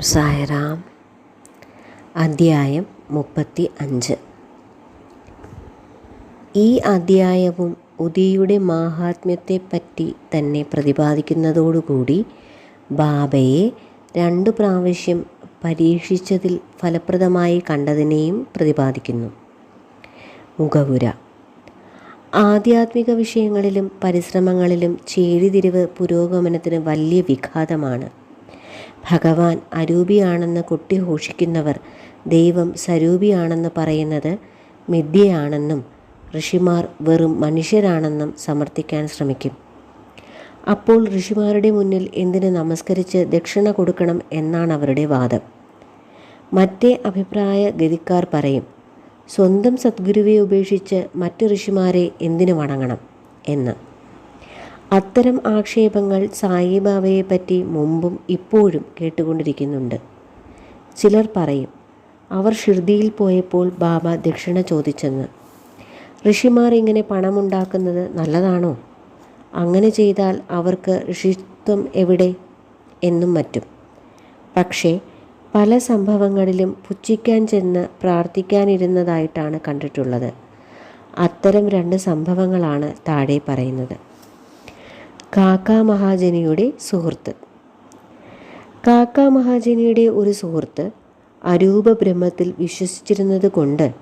സായറാം അധ്യായം മുപ്പത്തി അഞ്ച് ഈ അധ്യായവും ഉദിയുടെ മാഹാത്മ്യത്തെപ്പറ്റി തന്നെ പ്രതിപാദിക്കുന്നതോടുകൂടി ബാബയെ രണ്ടു പ്രാവശ്യം പരീക്ഷിച്ചതിൽ ഫലപ്രദമായി കണ്ടതിനെയും പ്രതിപാദിക്കുന്നു. മുഖപുര ആധ്യാത്മിക വിഷയങ്ങളിലും പരിശ്രമങ്ങളിലും ചേരിതിരിവ് പുരോഗമനത്തിന് വലിയ വിഘാതമാണ്. ഭഗവാൻ അരൂപിയാണെന്ന് കുട്ടി ഘോഷിക്കുന്നവർ ദൈവം സ്വരൂപിയാണെന്ന് പറയുന്നത് മിഥ്യയാണെന്നും ഋഷിമാർ വെറും മനുഷ്യരാണെന്നും സമർത്ഥിക്കാൻ ശ്രമിക്കും. അപ്പോൾ ഋഷിമാരുടെ മുന്നിൽ എന്തിന് നമസ്കരിച്ച് ദക്ഷിണ കൊടുക്കണം എന്നാണ് അവരുടെ വാദം. മറ്റേ അഭിപ്രായ ഗതിക്കാർ പറയും സ്വന്തം സദ്ഗുരുവെ ഉപേക്ഷിച്ച് മറ്റു ഋഷിമാരെ എന്തിനു വണങ്ങണം എന്ന്. അത്തരം ആക്ഷേപങ്ങൾ സായിബാബയെ പറ്റി മുമ്പും ഇപ്പോഴും കേട്ടുകൊണ്ടിരിക്കുന്നുണ്ട്. ചിലർ പറയും അവർ ഷിർദിയിൽ പോയപ്പോൾ ബാബ ദക്ഷിണ ചോദിച്ചെന്ന്. ഋഷിമാർ ഇങ്ങനെ പണമുണ്ടാക്കുന്നത് നല്ലതാണോ? അങ്ങനെ ചെയ്താൽ അവർക്ക് ഋഷിത്വം എവിടെ? എന്നും മറ്റും. പക്ഷേ പല സംഭവങ്ങളിലും പുച്ഛിക്കാൻ ചെന്ന് പ്രാർത്ഥിക്കാനിരുന്നതായിട്ടാണ് കണ്ടിട്ടുള്ളത്. അത്തരം രണ്ട് സംഭവങ്ങളാണ് താഴെ പറയുന്നത്. കാക്ക മഹാജനിയുടെ സുഹൃത്ത്. കാക്ക മഹാജനിയുടെ ഒരു സുഹൃത്ത് അരൂപ ബ്രഹ്മത്തിൽ വിശ്വസിച്ചിരുന്നത് കൊണ്ട്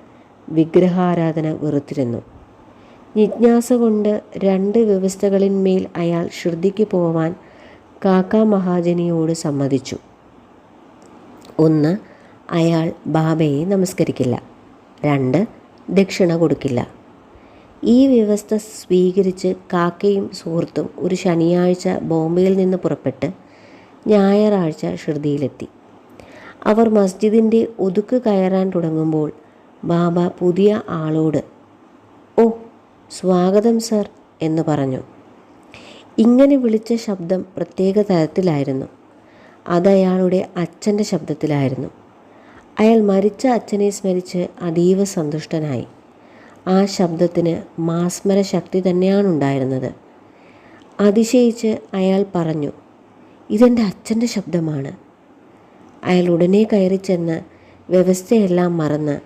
വിഗ്രഹാരാധന വെറുത്തിരുന്നു. ജിജ്ഞാസ കൊണ്ട് രണ്ട് വ്യവസ്ഥകളിന്മേൽ അയാൾ ശ്രദ്ധിക്ക് പോവാൻ കാക്ക മഹാജനിയോട് സമ്മതിച്ചു. ഒന്ന് അയാൾ ബാബയെ നമസ്കരിക്കില്ല. രണ്ട് ദക്ഷിണ കൊടുക്കില്ല. ഈ വ്യവസ്ഥ സ്വീകരിച്ച് കാക്കയും സുഹൃത്തും ഒരു ശനിയാഴ്ച ബോംബെയിൽ നിന്ന് പുറപ്പെട്ട് ഞായറാഴ്ച ഷിർദിയിലെത്തി. അവർ മസ്ജിദിന്റെ ഒതുക്ക് കയറാൻ തുടങ്ങുമ്പോൾ ബാബ പുതിയ ആളോട് ഓ സ്വാഗതം സർ എന്ന് പറഞ്ഞു. ഇങ്ങനെ വിളിച്ച ശബ്ദം പ്രത്യേക തരത്തിലായിരുന്നു. അതയാളുടെ അച്ഛന്റെ ശബ്ദത്തിലായിരുന്നു. അയാൾ മരിച്ച അച്ഛനെ സ്മരിച്ച് അതീവ സന്തുഷ്ടനായി. ആ ശബ്ദത്തിന് മാസ്മര ശക്തി തന്നെയാണ് ഉണ്ടായിരുന്നത് അതിശയിച്ച് അയാൾ പറഞ്ഞു ഇതെന്റെ അച്ഛന്റെ ശബ്ദമാണ്. അയാൾ ഉടനെ കയറി ചെന്ന് വ്യവസ്ഥയെല്ലാം മറന്ന്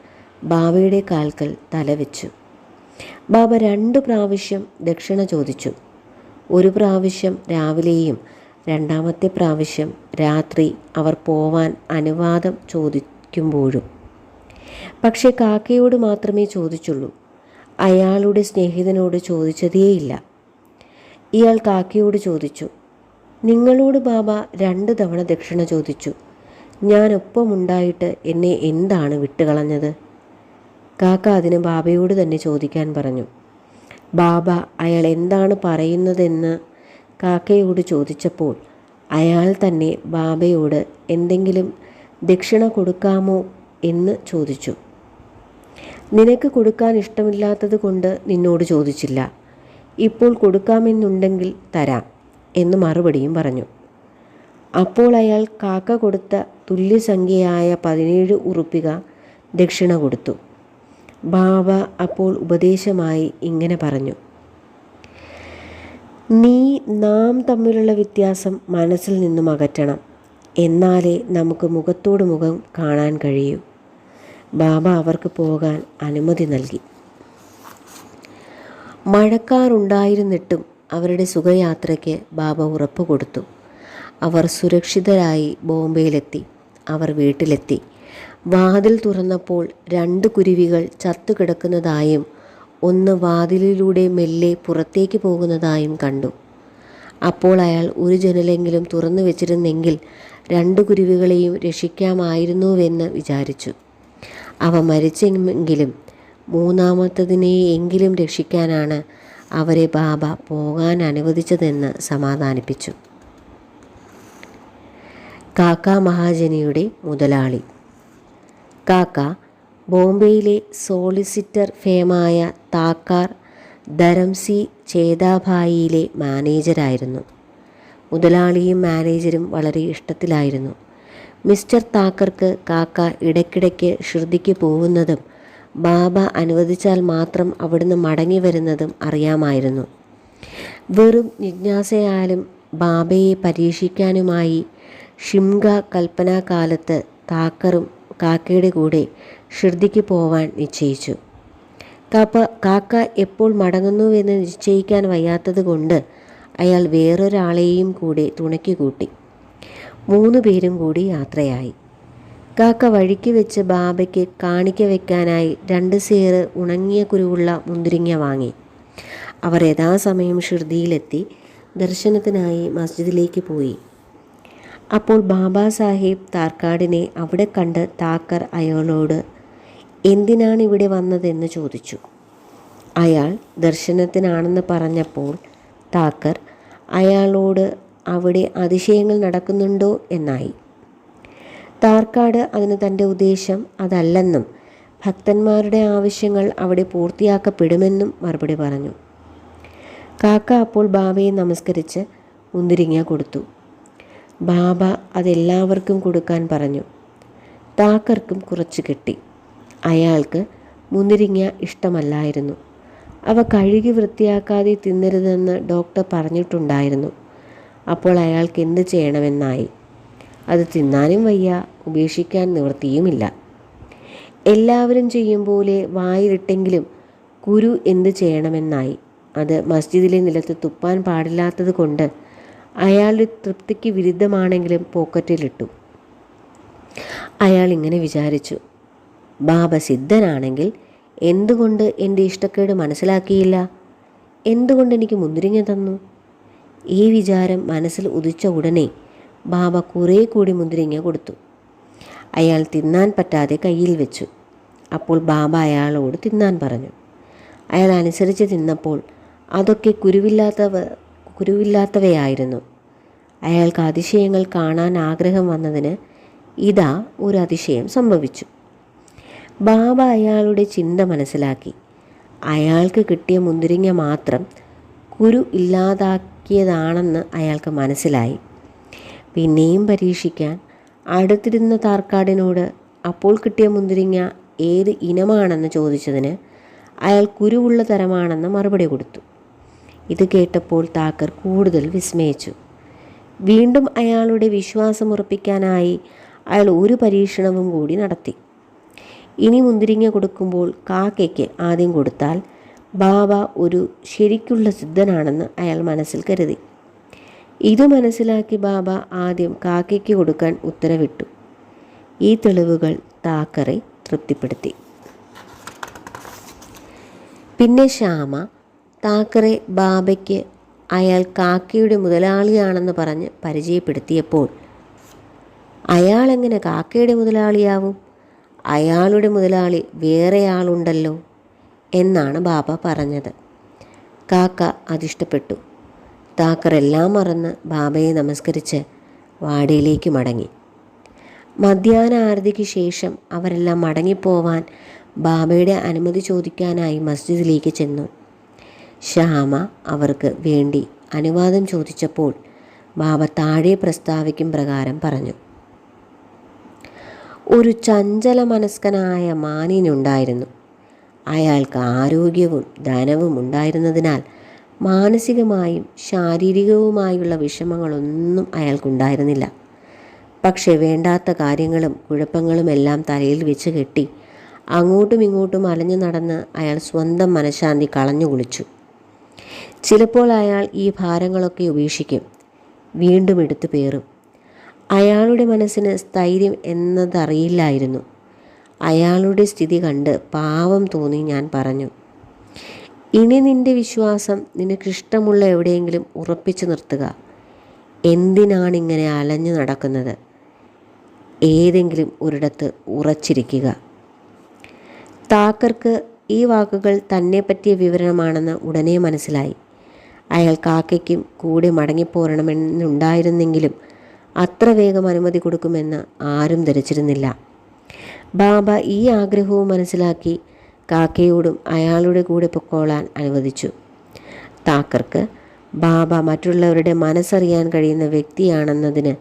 ബാബയുടെ കാൽക്കൽ തലവെച്ചു. ബാബ രണ്ടു പ്രാവശ്യം ദക്ഷിണ ചോദിച്ചു. ഒരു പ്രാവശ്യം രാവിലെയും രണ്ടാമത്തെ പ്രാവശ്യം രാത്രി അവർ പോവാൻ അനുവാദം ചോദിക്കുമ്പോഴും. പക്ഷേ കാക്കയോട് മാത്രമേ ചോദിച്ചുള്ളൂ. അയാളുടെ സ്നേഹിതനോട് ചോദിച്ചതേയില്ല. ഇയാൾ കാക്കയോട് ചോദിച്ചു നിങ്ങളോട് ബാബ രണ്ട് തവണ ദക്ഷിണ ചോദിച്ചു. ഞാൻ ഒപ്പമുണ്ടായിട്ട് എന്നെ എന്താണ് വിട്ടുകളഞ്ഞത്? കാക്ക അതിന് ബാബയോട് തന്നെ ചോദിക്കാൻ പറഞ്ഞു ബാബ അയാൾ എന്താണ് പറയുന്നതെന്ന്? കാക്കയോട് ചോദിച്ചപ്പോൾ അയാൾ തന്നെ ബാബയോട് എന്തെങ്കിലും ദക്ഷിണ കൊടുക്കാമോ? എന്ന് ചോദിച്ചു. നിനക്ക് കൊടുക്കാൻ ഇഷ്ടമില്ലാത്തത് കൊണ്ട് നിന്നോട് ചോദിച്ചില്ല. ഇപ്പോൾ കൊടുക്കാമെന്നുണ്ടെങ്കിൽ തരാം എന്ന് മറുപടിയും പറഞ്ഞു. അപ്പോൾ അയാൾ കാക്ക കൊടുത്ത തുല്യസംഖ്യയായ പതിനേഴ് ഉറുപ്പിക ദക്ഷിണ കൊടുത്തു. ബാബ അപ്പോൾ ഉപദേശമായി ഇങ്ങനെ പറഞ്ഞു. നീ നാം തമ്മിലുള്ള വ്യത്യാസം മനസ്സിൽ നിന്നും അകറ്റണം. എന്നാലേ നമുക്ക് മുഖത്തോട് മുഖം കാണാൻ കഴിയൂ. ബാബ അവർക്ക് പോകാൻ അനുമതി നൽകി. മഴക്കാറുണ്ടായിരുന്നിട്ടും അവരുടെ സുഖയാത്രയ്ക്ക് ബാബ ഉറപ്പ് കൊടുത്തു. അവർ സുരക്ഷിതരായി ബോംബെയിലെത്തി. അവർ വീട്ടിലെത്തി. വാതിൽ തുറന്നപ്പോൾ രണ്ട് കുരുവികൾ ചത്തുകിടക്കുന്നതായും ഒന്ന് വാതിലിലൂടെ മെല്ലെ പുറത്തേക്ക് പോകുന്നതായും കണ്ടു. അപ്പോൾ അയാൾ ഒരു ജനലെങ്കിലും തുറന്നു വെച്ചിരുന്നെങ്കിൽ രണ്ട് കുരുവികളെയും രക്ഷിക്കാമായിരുന്നുവെന്ന് വിചാരിച്ചു. അവ മരിച്ചെങ്കിലും മൂന്നാമത്തതിനെ എങ്കിലും രക്ഷിക്കാനാണ് അവരെ ബാബ പോകാൻ അനുവദിച്ചതെന്ന് സമാധാനിപ്പിച്ചു. കാക്ക മഹാജനിയുടെ മുതലാളി. കാക്ക ബോംബെയിലെ സോളിസിറ്റർ ഫേമായ താക്കാർ ധരംസി ചേതാഭായിയിലെ മാനേജരായിരുന്നു. മുതലാളിയും മാനേജരും വളരെ ഇഷ്ടത്തിലായിരുന്നു. മിസ്റ്റർ താക്കർക്ക് കാക്ക ഇടയ്ക്കിടയ്ക്ക് ഷിർദിക്ക് പോകുന്നതും ബാബ അനുവദിച്ചാൽ മാത്രം അവിടുന്ന് മടങ്ങി വരുന്നതും അറിയാമായിരുന്നു. വെറും ജിജ്ഞാസയാലും ബാബയെ പരീക്ഷിക്കാനുമായി ഷിംഗ കൽപ്പനാകാലത്ത് താക്കറും കാക്കയുടെ കൂടെ ഷിർദിക്ക് പോവാൻ നിശ്ചയിച്ചു. കാപ്പ കാക്ക എപ്പോൾ മടങ്ങുന്നുവെന്ന് നിശ്ചയിക്കാൻ വയ്യാത്തത് കൊണ്ട് അയാൾ വേറൊരാളെയും കൂടെ തുണയ്ക്ക് കൂട്ടി. മൂന്ന് പേരും കൂടി യാത്രയായി. കാക്ക വഴിക്ക് വെച്ച് ബാബയ്ക്ക് കാണിക്ക വെക്കാനായി രണ്ട് സേറ് ഉണങ്ങിയ കുരുവുള്ള മുന്തിരിങ്ങ വാങ്ങി. അവർ യഥാസമയം ഷിർദിയിലെത്തി ദർശനത്തിനായി മസ്ജിദിലേക്ക് പോയി. അപ്പോൾ ബാബാ സാഹിബ് താർക്കാടിനെ അവിടെ കണ്ട് താക്കർ അയാളോട് എന്തിനാണ് ഇവിടെ വന്നതെന്ന് ചോദിച്ചു. അയാൾ ദർശനത്തിനാണെന്ന് പറഞ്ഞപ്പോൾ താക്കർ അയാളോട് അവിടെ അതിശയങ്ങൾ നടക്കുന്നുണ്ടോ എന്നായി. താർക്കാട് അതിന് തന്റെ ഉദ്ദേശം അതല്ലെന്നും ഭക്തന്മാരുടെ ആവശ്യങ്ങൾ അവിടെ പൂർത്തിയാക്കപ്പെടുമെന്നും മറുപടി പറഞ്ഞു. കാക്ക അപ്പോൾ ബാബയെ നമസ്കരിച്ച് മുന്തിരിങ്ങ കൊടുത്തു. ബാബ അതെല്ലാവർക്കും കൊടുക്കാൻ പറഞ്ഞു. താക്കർക്കും കുറച്ച് കിട്ടി. അയാൾക്ക് മുന്തിരിങ്ങ ഇഷ്ടമല്ലായിരുന്നു. അവ കഴുകി വൃത്തിയാക്കാതെ തിന്നരുതെന്ന് ഡോക്ടർ പറഞ്ഞിട്ടുണ്ടായിരുന്നു. അപ്പോൾ അയാൾക്ക് എന്ത് ചെയ്യണമെന്നായി? അത് തിന്നാനും വയ്യ ഉപേക്ഷിക്കാൻ നിവൃത്തിയുമില്ല. എല്ലാവരും ചെയ്യും പോലെ വായിലിട്ടെങ്കിലും കുരു എന്ത് ചെയ്യണമെന്നായി? അത് മസ്ജിദിലെ നിലത്ത് തുപ്പാൻ പാടില്ലാത്തത് കൊണ്ട് അയാളുടെ തൃപ്തിക്ക് വിരുദ്ധമാണെങ്കിലും പോക്കറ്റിലിട്ടു. അയാൾ ഇങ്ങനെ വിചാരിച്ചു ബാബ സിദ്ധനാണെങ്കിൽ എന്തുകൊണ്ട് എന്റെ ഇഷ്ടക്കേട് മനസ്സിലാക്കിയില്ല? എന്തുകൊണ്ട് എനിക്ക് മുന്തിരിങ്ങ തന്നു? ഈ വിചാരം മനസ്സിൽ ഉദിച്ച ഉടനെ ബാബ കുറേ കൂടി മുന്തിരിങ്ങ കൊടുത്തു. അയാൾ തിന്നാൻ പറ്റാതെ കയ്യിൽ വെച്ചു. അപ്പോൾ ബാബ അയാളോട് തിന്നാൻ പറഞ്ഞു. അയാൾ അനുസരിച്ച് തിന്നപ്പോൾ അതൊക്കെ കുരുവില്ലാത്തവ കുരുവില്ലാത്തവയായിരുന്നു. അയാൾക്ക് അതിശയങ്ങൾ കാണാൻ ആഗ്രഹം വന്നതിന് ഇതാ ഒരു അതിശയം സംഭവിച്ചു. ബാബ അയാളുടെ ചിന്ത മനസ്സിലാക്കി. അയാൾക്ക് കിട്ടിയ മുന്തിരിങ്ങ മാത്രം കുരു ഇല്ലാതാക്കിയതാണെന്ന് അയാൾക്ക് മനസ്സിലായി. പിന്നെയും പരീക്ഷിക്കാൻ അടുത്തിരുന്ന താർക്കാടിനോട് അപ്പോൾ കിട്ടിയ മുന്തിരിങ്ങ ഏത് ഇനമാണെന്ന് ചോദിച്ചതിന് അയാൾ കുരുവുള്ള തരമാണെന്ന് മറുപടി കൊടുത്തു. ഇത് കേട്ടപ്പോൾ താക്കർ കൂടുതൽ വിസ്മയിച്ചു. വീണ്ടും അയാളുടെ വിശ്വാസമുറപ്പിക്കാനായി അയാൾ ഒരു പരീക്ഷണവും കൂടി നടത്തി. ഇനി മുന്തിരിങ്ങ കൊടുക്കുമ്പോൾ കാക്കയ്ക്ക് ആദ്യം കൊടുത്താൽ ബാബ ഒരു ശരിക്കുള്ള സിദ്ധനാണെന്ന് അയാൾ മനസ്സിൽ കരുതി. ഇത് മനസ്സിലാക്കി ബാബ ആദ്യം കാക്കയ്ക്ക് കൊടുക്കാൻ ഉത്തരവിട്ടു. ഈ തെളിവുകൾ താക്കറെ തൃപ്തിപ്പെടുത്തി. പിന്നെ ശ്യാമ താക്കറെ ബാബയ്ക്ക് അയാൾ കാക്കയുടെ മുതലാളിയാണെന്ന് പറഞ്ഞ് പരിചയപ്പെടുത്തിയപ്പോൾ അയാൾ എങ്ങനെ കാക്കയുടെ മുതലാളിയാവും? അയാളുടെ മുതലാളി വേറെ ആളുണ്ടല്ലോ. എന്നാണ് ബാബ പറഞ്ഞത്. കാക്ക അതിഷ്ടപ്പെട്ടു. താക്കർ എല്ലാം മറന്ന് ബാബയെ നമസ്കരിച്ച് വാടിയിലേക്ക് മടങ്ങി. മധ്യാഹ്ന ആരതിക്ക് ശേഷം അവരെല്ലാം മടങ്ങിപ്പോവാൻ ബാബയുടെ അനുമതി ചോദിക്കാനായി മസ്ജിദിലേക്ക് ചെന്നു. ശ്യാമ അവർക്ക് വേണ്ടി അനുവാദം ചോദിച്ചപ്പോൾ ബാബ താഴെ പ്രസ്താവിക്കും പ്രകാരം പറഞ്ഞു. ഒരു ചഞ്ചല മനസ്കനായ മാനിനുണ്ടായിരുന്നു. അയാൾക്ക് ആരോഗ്യവും ധനവും ഉണ്ടായിരുന്നതിനാൽ മാനസികമായും ശാരീരികവുമായുള്ള വിഷമങ്ങളൊന്നും അയാൾക്കുണ്ടായിരുന്നില്ല. പക്ഷേ വേണ്ടാത്ത കാര്യങ്ങളും കുഴപ്പങ്ങളുമെല്ലാം തലയിൽ വെച്ച് കെട്ടി അങ്ങോട്ടും ഇങ്ങോട്ടും അലഞ്ഞു നടന്ന് അയാൾ സ്വന്തം മനഃശാന്തി കളഞ്ഞു കുളിച്ചു. ചിലപ്പോൾ അയാൾ ഈ ഭാരങ്ങളൊക്കെ ഉപേക്ഷിക്കും. വീണ്ടും എടുത്തു പേറും. അയാളുടെ മനസ്സിന് സ്ഥൈര്യം എന്നതറിയില്ലായിരുന്നു. അയാളുടെ സ്ഥിതി കണ്ട് പാവം തോന്നി ഞാൻ പറഞ്ഞു. ഇനി നിന്റെ വിശ്വാസം നിനക്കിഷ്ടമുള്ള എവിടെയെങ്കിലും ഉറപ്പിച്ചു നിർത്തുക. എന്തിനാണ് ഇങ്ങനെ അലഞ്ഞു നടക്കുന്നത്? ഏതെങ്കിലും ഒരിടത്ത് ഉറച്ചിരിക്കുക. താക്കർക്ക് ഈ വാക്കുകൾ തന്നെ പറ്റിയ വിവരണമാണെന്ന് ഉടനെ മനസ്സിലായി. അയാൾ കാക്കയ്ക്കും കൂടെ മടങ്ങിപ്പോരണമെന്നുണ്ടായിരുന്നെങ്കിലും അത്ര വേഗം അനുമതി കൊടുക്കുമെന്ന് ആരും ധരിച്ചിരുന്നില്ല. ബാബ ഈ ആഗ്രഹവും മനസ്സിലാക്കി കാക്കയോടും അയാളുടെ കൂടെ പൊക്കോളാൻ അനുവദിച്ചു. താക്കർക്ക് ബാബ മറ്റുള്ളവരുടെ മനസ്സറിയാൻ കഴിയുന്ന വ്യക്തിയാണെന്നതിന്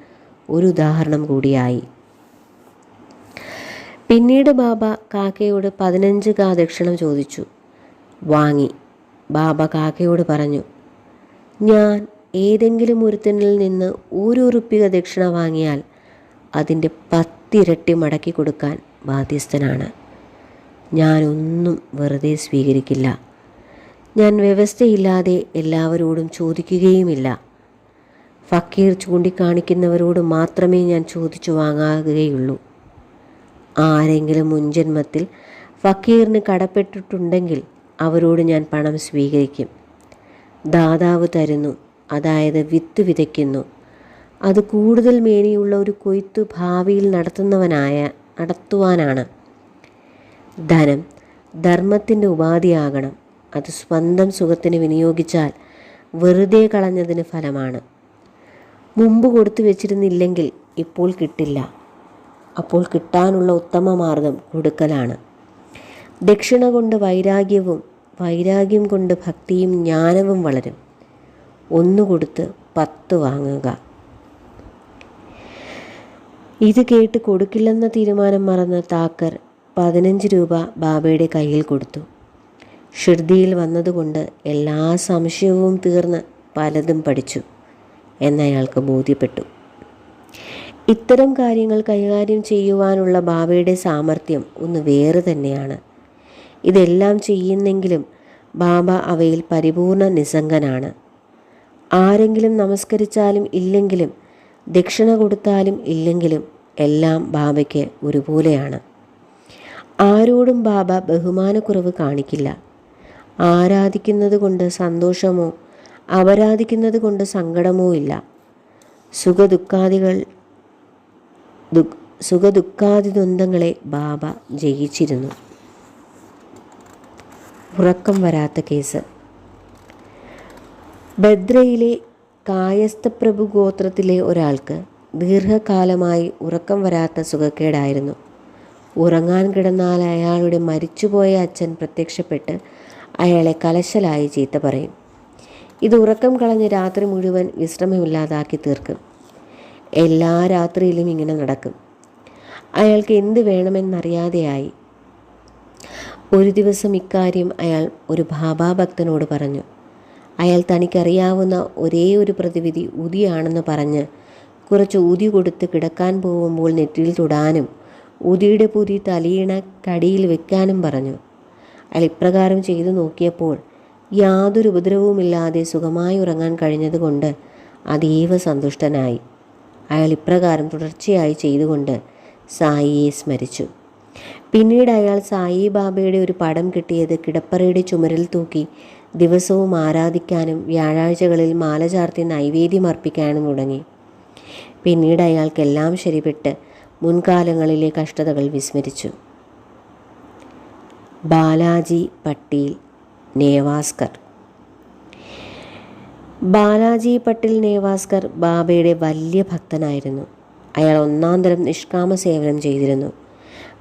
ഒരു ഉദാഹരണം കൂടിയായി. പിന്നീട് ബാബ കാക്കയോട് പതിനഞ്ച് കാ ദക്ഷിണം ചോദിച്ചു. വാങ്ങി. ബാബ കാക്കയോട് പറഞ്ഞു ഞാൻ ഏതെങ്കിലും ഒരുത്തനിൽ നിന്ന് ഒരു ഉറുപ്പിക ദക്ഷിണ വാങ്ങിയാൽ അതിന്റെ പത്തിരട്ടി മടക്കി കൊടുക്കാൻ ബാധ്യസ്ഥനാണ്. ഞാനൊന്നും വെറുതെ സ്വീകരിക്കില്ല. ഞാൻ വ്യവസ്ഥയില്ലാതെ എല്ലാവരോടും ചോദിക്കുകയുമില്ല. ഫക്കീർ ചൂണ്ടിക്കാണിക്കുന്നവരോട് മാത്രമേ ഞാൻ ചോദിച്ചു വാങ്ങാകുകയുള്ളൂ ആരെങ്കിലും മുൻജന്മത്തിൽ ഫക്കീറിന് കടപ്പെട്ടിട്ടുണ്ടെങ്കിൽ അവരോട് ഞാൻ പണം സ്വീകരിക്കും. ദാതാവ് തരുന്നു അതായത് വിത്ത് വിതയ്ക്കുന്നു. അത് കൂടുതൽ മേനിയുള്ള ഒരു കൊയ്ത്ത് ഭാവിയിൽ നടത്തുന്നവനായ നടത്തുവാനാണ്. ധനം ധർമ്മത്തിന്റെ ഉപാധിയാകണം. അത് സ്വന്തം സുഖത്തിന് വിനിയോഗിച്ചാൽ വെറുതെ കളഞ്ഞതിന് ഫലമാണ്. മുമ്പ് കൊടുത്തു വെച്ചിരുന്നില്ലെങ്കിൽ ഇപ്പോൾ കിട്ടില്ല. അപ്പോൾ കിട്ടാനുള്ള ഉത്തമ മാർഗം കൊടുക്കലാണ്. ദക്ഷിണ കൊണ്ട് വൈരാഗ്യവും വൈരാഗ്യം കൊണ്ട് ഭക്തിയും ജ്ഞാനവും വളരും. ഒന്ന് കൊടുത്ത് പത്ത് വാങ്ങുക. ഇത് കേട്ട് കൊടുക്കില്ലെന്ന തീരുമാനം മറന്ന താക്കർ പതിനഞ്ച് രൂപ ബാബയുടെ കയ്യിൽ കൊടുത്തു. ഷിർദിയിൽ വന്നതുകൊണ്ട് എല്ലാ സംശയവും തീർന്ന് പലതും പഠിച്ചു എന്നയാൾക്ക് ബോധ്യപ്പെട്ടു. ഇത്തരം കാര്യങ്ങൾ കൈകാര്യം ചെയ്യുവാനുള്ള ബാബയുടെ സാമർഥ്യം ഒന്ന് വേറെ തന്നെയാണ്. ഇതെല്ലാം ചെയ്യുന്നെങ്കിലും ബാബ അവയിൽ പരിപൂർണ നിസ്സംഗനാണ്. ആരെങ്കിലും നമസ്കരിച്ചാലും ഇല്ലെങ്കിലും ദക്ഷിണ കൊടുത്താലും ഇല്ലെങ്കിലും എല്ലാം ബാബയ്ക്ക് ഒരുപോലെയാണ്. ആരോടും ബാബ ബഹുമാനക്കുറവ് കാണിക്കില്ല. ആരാധിക്കുന്നത് കൊണ്ട് സന്തോഷമോ അപരാധിക്കുന്നത് കൊണ്ട് സങ്കടമോ ഇല്ല. സുഖദുഃഖാദികൾ ദുഃഖ സുഖദുഃഖാദി ദ്വന്ദ്ങ്ങളെ ബാബ ജയിച്ചിരുന്നു. ഉറക്കം വരാത്ത കേസ്. ബദ്രയിലെ കായസ്ഥപ്രഭു ഗോത്രത്തിലെ ഒരാൾക്ക് ദീർഘകാലമായി ഉറക്കം വരാത്ത സുഖക്കേടായിരുന്നു. ഉറങ്ങാൻ കിടന്നാൽ അയാളുടെ മരിച്ചുപോയ അച്ഛൻ പ്രത്യക്ഷപ്പെട്ട് അയാളെ കലശലായി ചീത്ത പറയും. ഇത് ഉറക്കം കളഞ്ഞ് രാത്രി മുഴുവൻ വിശ്രമമില്ലാതാക്കി തീർക്കും. എല്ലാ രാത്രിയിലും ഇങ്ങനെ നടക്കും. അയാൾക്ക് എന്ത് വേണമെന്നറിയാതെയായി. ഒരു ദിവസം ഇക്കാര്യം അയാൾ ഒരു ഭാഭാഭക്തനോട് പറഞ്ഞു. അയാൾ തനിക്കറിയാവുന്ന ഒരേ ഒരു പ്രതിവിധി ഉദിയാണെന്ന് പറഞ്ഞ് കുറച്ച് ഊതി കൊടുത്ത് കിടക്കാൻ പോകുമ്പോൾ നെറ്റിയിൽ തൊടാനും ഊതിയുടെ പുതി തലയിണ കടിയിൽ വെക്കാനും പറഞ്ഞു. അയാൾ ഇപ്രകാരം ചെയ്തു നോക്കിയപ്പോൾ യാതൊരു ഉപദ്രവവുമില്ലാതെ സുഖമായി ഉറങ്ങാൻ കഴിഞ്ഞതുകൊണ്ട് അതീവ സന്തുഷ്ടനായി. അയാൾ ഇപ്രകാരം തുടർച്ചയായി ചെയ്തുകൊണ്ട് സായിയെ സ്മരിച്ചു. പിന്നീട് അയാൾ സായി ബാബയുടെ ഒരു പടം കിട്ടിയത് കിടപ്പറയുടെ ചുമരിൽ തൂക്കി ദിവസവും ആരാധിക്കാനും വ്യാഴാഴ്ചകളിൽ മാല ചാർത്തി നൈവേദ്യം അർപ്പിക്കാനും തുടങ്ങി പിന്നീട് അയാൾക്കെല്ലാം ശരിപ്പെട്ട് മുൻകാലങ്ങളിലെ കഷ്ടതകൾ വിസ്മരിച്ചു. ബാലാജി പട്ടീൽ നേവാസ്കർ. ബാലാജി പട്ടീൽ നേവാസ്കർ ബാബയുടെ വലിയ ഭക്തനായിരുന്നു. അയാൾ ഒന്നാം തരം നിഷ്കാമ സേവനം ചെയ്തിരുന്നു.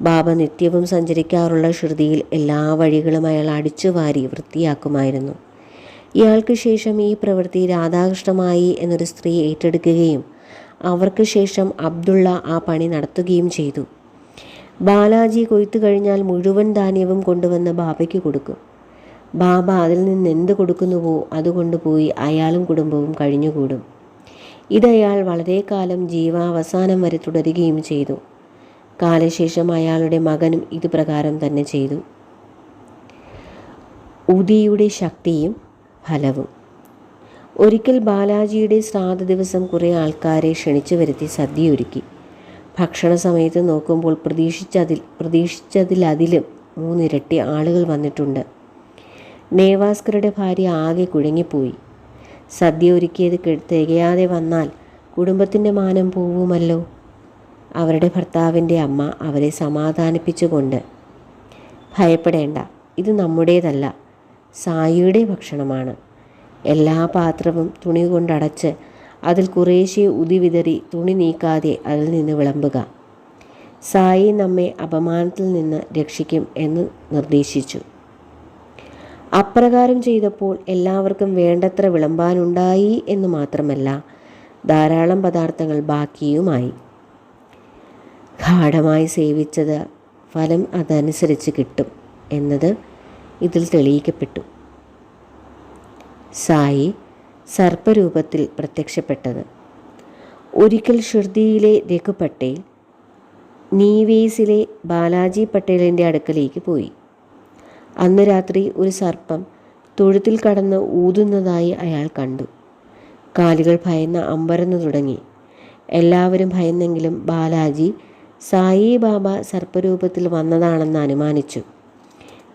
ബാബ നിത്യവും സഞ്ചരിക്കാറുള്ള ശ്രുതിയിൽ എല്ലാ വഴികളും അയാൾ അടിച്ചു വാരി വൃത്തിയാക്കുമായിരുന്നു. ഇയാൾക്ക് ശേഷം ഈ പ്രവൃത്തി രാധാകൃഷ്ണമായി എന്നൊരു സ്ത്രീ ഏറ്റെടുക്കുകയും അവർക്ക് ശേഷം അബ്ദുള്ള ആ പണി നടത്തുകയും ചെയ്തു. ബാലാജി കൊയ്ത്തു കഴിഞ്ഞാൽ മുഴുവൻ ധാന്യവും കൊണ്ടുവന്ന് ബാബയ്ക്ക് കൊടുക്കും. ബാബ അതിൽ നിന്ന് എന്ത് കൊടുക്കുന്നുവോ അത് കൊണ്ടുപോയി അയാളും കുടുംബവും കഴിഞ്ഞുകൂടും. ഇതയാൾ വളരെ കാലം ജീവാവസാനം വരെ തുടരുകയും ചെയ്തു. കാലശേഷം അയാളുടെ മകനും ഇതുപ്രകാരം തന്നെ ചെയ്തു. ഉദിയുടെ ശക്തിയും ഫലവും. ഒരിക്കൽ ബാലാജിയുടെ ശ്രാദ്ധ ദിവസം കുറേ ആൾക്കാരെ ക്ഷണിച്ചു വരുത്തി സദ്യ ഒരുക്കി ഭക്ഷണ സമയത്ത് നോക്കുമ്പോൾ പ്രതീക്ഷിച്ചതിൽ പ്രതീക്ഷിച്ചതിലതിലും മൂന്നിരട്ടി ആളുകൾ വന്നിട്ടുണ്ട്. നേവാസ്കറുടെ ഭാര്യ ആകെ കുഴങ്ങിപ്പോയി. സദ്യ ഒരുക്കിയത് തികയാതെ വന്നാൽ കുടുംബത്തിന്റെ മാനം പോവുമല്ലോ. അവരുടെ ഭർത്താവിന്റെ അമ്മ അവരെ സമാധാനിപ്പിച്ചുകൊണ്ട് ഭയപ്പെടേണ്ട ഇത് നമ്മുടേതല്ല സായിയുടെ ഭക്ഷണമാണ്. എല്ലാ പാത്രവും തുണി കൊണ്ടടച്ച് അതിൽ കുറേശ്ശെ ഉതി വിതറി തുണി നീക്കാതെ അതിൽ നിന്ന് വിളമ്പുക. സായി നമ്മെ അപമാനത്തിൽ നിന്ന് രക്ഷിക്കും എന്ന് നിർദ്ദേശിച്ചു. അപ്രകാരം ചെയ്തപ്പോൾ എല്ലാവർക്കും വേണ്ടത്ര വിളമ്പാനുണ്ടായി എന്ന് മാത്രമല്ല ധാരാളം പദാർത്ഥങ്ങൾ ബാക്കിയുമായി. ഗാഠമായി സേവിച്ചത് ഫലം അതനുസരിച്ച് കിട്ടും എന്നത് ഇതിൽ തെളിയിക്കപ്പെട്ടു. സായി സർപ്പരൂപത്തിൽ പ്രത്യക്ഷപ്പെട്ടത്. ഒരിക്കൽ ഷുർദിയിലെ രഘു പട്ടേൽ നീവേസിലെ ബാലാജി പട്ടേലിന്റെ അടുക്കലേക്ക് പോയി. അന്ന് രാത്രി ഒരു സർപ്പം തൊഴുത്തിൽ കടന്ന് ഊതുന്നതായി അയാൾ കണ്ടു. കാലുകൾ ഭയന്ന് അമ്പരന്നു തുടങ്ങി. എല്ലാവരും ഭയന്നെങ്കിലും ബാലാജി സായി ബാബ സർപ്പരൂപത്തിൽ വന്നതാണെന്ന് അനുമാനിച്ചു.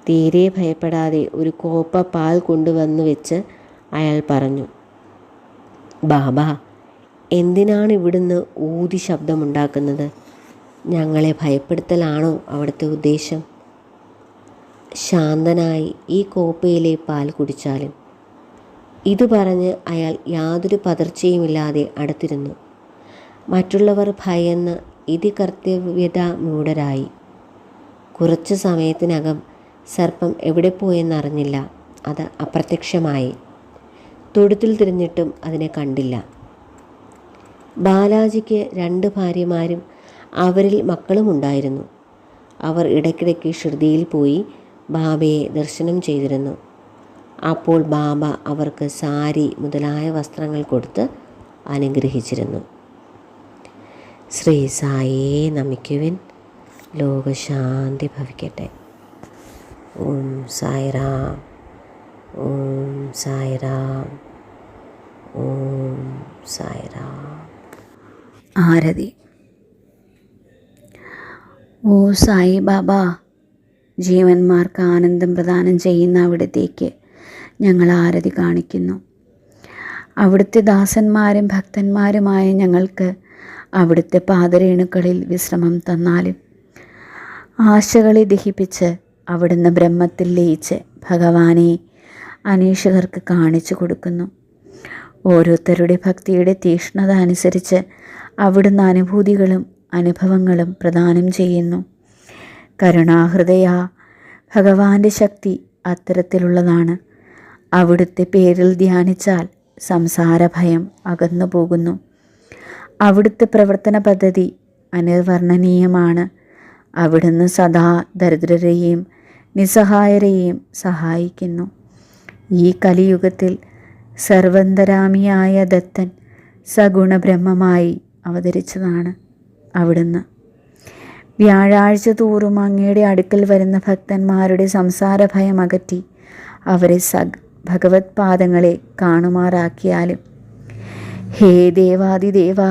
തീരെ ഭയപ്പെടാതെ ഒരു കോപ്പ പാൽ കൊണ്ടുവന്ന് വെച്ച് അയാൾ പറഞ്ഞു ബാബ എന്തിനാണ് ഇവിടുന്ന് ഊതി ശബ്ദമുണ്ടാക്കുന്നത്? ഞങ്ങളെ ഭയപ്പെടുത്തലാണോ അവിടുത്തെ ഉദ്ദേശം? ശാന്തനായി ഈ കോപ്പയിലെ പാൽ കുടിച്ചാലും. ഇത് പറഞ്ഞ് അയാൾ യാതൊരു പതർച്ചയുമില്ലാതെ അടുത്തിരുന്നു. മറ്റുള്ളവർ ഭയന്ന് ഇതി കർത്തവ്യത മൂഢരായി കുറച്ചു സമയത്തിനകം സർപ്പം എവിടെ പോയെന്നറിഞ്ഞില്ല. അത് അപ്രത്യക്ഷമായി. തൊടുത്തിൽ തിരിഞ്ഞിട്ടും അതിനെ കണ്ടില്ല. ബാലാജിക്ക് രണ്ട് ഭാര്യമാരും അവരിൽ മക്കളും ഉണ്ടായിരുന്നു. അവർ ഇടയ്ക്കിടയ്ക്ക് ഷിർദിയിൽ പോയി ബാബയെ ദർശനം ചെയ്തിരുന്നു. അപ്പോൾ ബാബ അവർക്ക് സാരി മുതലായ വസ്ത്രങ്ങൾ കൊടുത്ത് അനുഗ്രഹിച്ചിരുന്നു. ശ്രീ സായിയെ നമിക്കുവിൻ. ലോകശാന്തി ഭവിക്കട്ടെ. ഓം സായിറാം. ഓം സായിറാം. ഓം സായിറാം. ആരതി. ഓ സായി ബാബ ജീവന്മാർക്ക് ആനന്ദം പ്രദാനം ചെയ്യുന്ന അവിടത്തേക്ക് ഞങ്ങൾ ആരതി കാണിക്കുന്നു. അവിടുത്തെ ദാസന്മാരും ഭക്തന്മാരുമായ ഞങ്ങൾക്ക് അവിടുത്തെ പാദരേണുക്കളിൽ വിശ്രമം തന്നാലും ആശകളെ ദഹിപ്പിച്ച് അവിടുന്ന് ബ്രഹ്മത്തിൽ ലയിച്ച് ഭഗവാനെ അനേഷകർക്ക് കാണിച്ചു കൊടുക്കുന്നു. ഓരോരുത്തരുടെ ഭക്തിയുടെ തീക്ഷ്ണത അനുസരിച്ച് അവിടുന്ന് അനുഭൂതികളും അനുഭവങ്ങളും പ്രദാനം ചെയ്യുന്നു. കരുണാഹൃദയ ഭഗവാന്റെ ശക്തി അത്തരത്തിലുള്ളതാണ്. അവിടുത്തെ പേരിൽ ധ്യാനിച്ചാൽ സംസാരഭയം അകന്നു പോകുന്നു അവിടുത്തെ പ്രവർത്തന പദ്ധതി അനിർവർണനീയമാണ്. അവിടുന്ന് സദാ ദരിദ്രരെയും നിസ്സഹായരെയും സഹായിക്കുന്നു. ഈ കലിയുഗത്തിൽ സർവന്തരാമിയായ ദത്തൻ സഗുണബ്രഹ്മമായി അവതരിച്ചതാണ് അവിടുന്ന്. വ്യാഴാഴ്ച തോറും അങ്ങയുടെ അടുക്കൽ വരുന്ന ഭക്തന്മാരുടെ സംസാരഭയം അകറ്റി അവരെ സഗ് ഭഗവത് പാദങ്ങളെ കാണുമാറാക്കിയാലും ഹേ ദേവാദിദേവ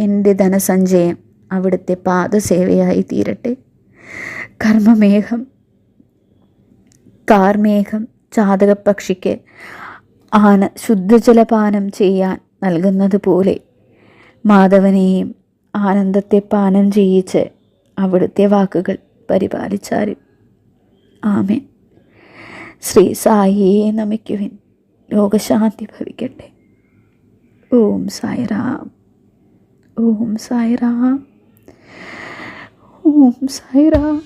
എന്റെ ധനസഞ്ചയം അവിടുത്തെ പാദസേവയായി തീരട്ടെ. കർമ്മമേഘം കാർമേഘം ചാതകപ്പക്ഷിക്ക് ആന ശുദ്ധജലപാനം ചെയ്യാൻ നൽകുന്നത് പോലെ മാധവനെയും ആനന്ദത്തെ പാനം ചെയ്യിച്ച് അവിടുത്തെ വാക്കുകൾ പരിപാലിച്ചാലും. ആമേൻ. ശ്രീ സായിയെ നമിക്കുവിൻ. ലോകശാന്തി ഭവിക്കട്ടെ. ഓം സായിറാം ഓം സായിറാം ഓം സായിറാം